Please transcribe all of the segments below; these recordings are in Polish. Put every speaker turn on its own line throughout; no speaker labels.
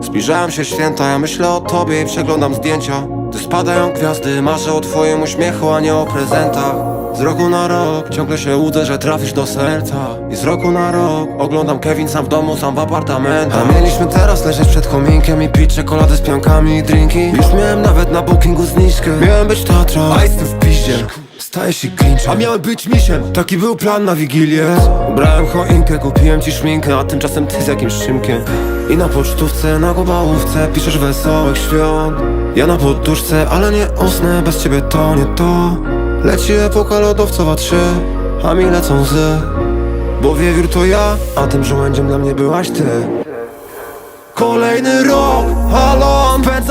Zbliżają się święta, ja myślę o tobie i przeglądam zdjęcia. Gdy spadają gwiazdy, marzę o twoim uśmiechu, a nie o prezentach. Z roku na rok ciągle się łudzę, że trafisz do serca. I z roku na rok oglądam Kevin sam w domu, sam w apartamentach. A mieliśmy teraz leżeć przed chominkiem i pić czekoladę z piankami i drinki. Już miałem nawet na bookingu zniżkę. Miałem być Tatra, a jestem w piździe Staje się cringe, a miałem być misiem. Taki był plan na wigilię. Ubrałem choinkę, kupiłem ci szminkę A tymczasem ty z jakimś szymkiem. I na pocztówce, na gobałówce Piszesz wesołych świąt. Ja na poduszce, ale nie usnę Bez ciebie to nie to. Leci epoka lodowcowa 3 A mi lecą łzy. Bo wiewiór to ja A tym żołędziem dla mnie byłaś ty. Kolejny rok,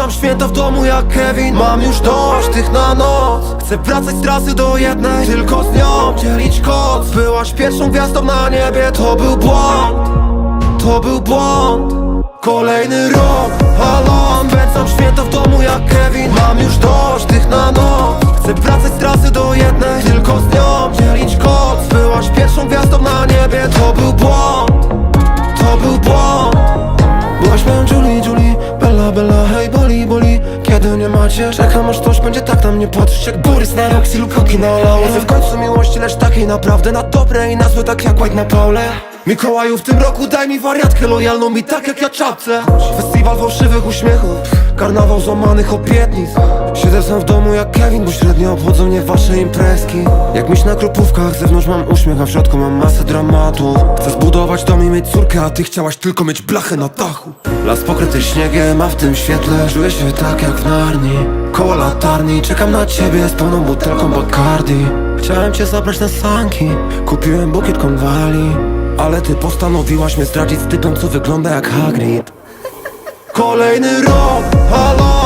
Spędzam święta w domu jak Kevin Mam już dość tych na noc. Chcę wracać z trasy do jednej Tylko z nią dzielić koc Byłaś pierwszą gwiazdą na niebie To był błąd To był błąd. Kolejny rok, halo Spędzam święta w domu jak Kevin Mam już dość tych na noc. Chcę wracać z trasy do jednej Tylko z nią dzielić koc Byłaś pierwszą gwiazdą na niebie To był błąd macie, czekam aż ktoś będzie tak na mnie patrzeć Jak Borys na Roxy lub Koki na Olało Chcę w końcu miłości, lecz takiej naprawdę Na dobre i na złe, tak jak White na Paule. Mikołaju w tym roku daj mi wariatkę lojalną mi tak jak ja czapce. Festiwal fałszywych uśmiechów Karnawał złamanych obietnic. Siedzę sam w domu jak Kevin, bo średnio obchodzą mnie wasze imprezki. Jak myśl na kropówkach, zewnątrz mam uśmiech, a w środku mam masę dramatu Chcę zbudować dom i mieć córkę, a ty chciałaś tylko mieć blachę na dachu Las pokryty śniegiem, a w tym świetle czuję się tak jak w Narni. Koło latarni, czekam na ciebie z pełną butelką Bacardi. Chciałem cię zabrać na sanki, kupiłem bukiet konwali. Ale ty postanowiłaś mnie zdradzić z typem, co wygląda jak Hagrid. Kolejny rok, halo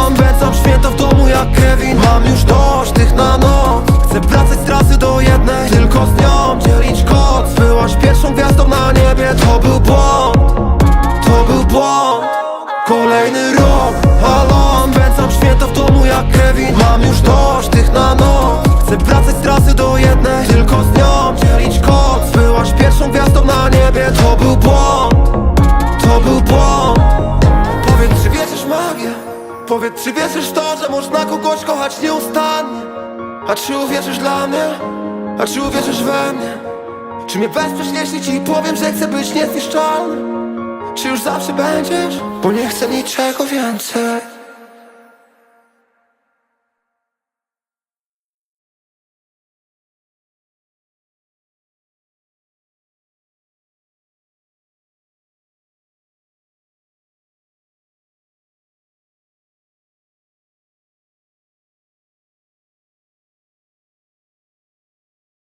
Spędzam święta w domu jak Kevin. Mam już dość tych na noc. Chcę wracać z trasy do jednej Tylko z nią dzielić koc. Byłaś pierwszą gwiazdą na niebie To był błąd Kolejny rok, halo Spędzam święta w domu jak Kevin Mam już dość tych na noc Chcę wracać z trasy do jednej Tylko z nią dzielić koc Byłaś pierwszą gwiazdą na niebie To był błąd To był błąd Powiedz, czy wierzysz magię? Powiedz, czy wierzysz w to, że można kogoś kochać nieustannie? A czy uwierzysz dla mnie? A czy uwierzysz we mnie? Czy mnie wesprzesz, jeśli ci powiem, że chcę być niezniszczalny? Czy już zawsze będziesz? Bo nie chcę niczego więcej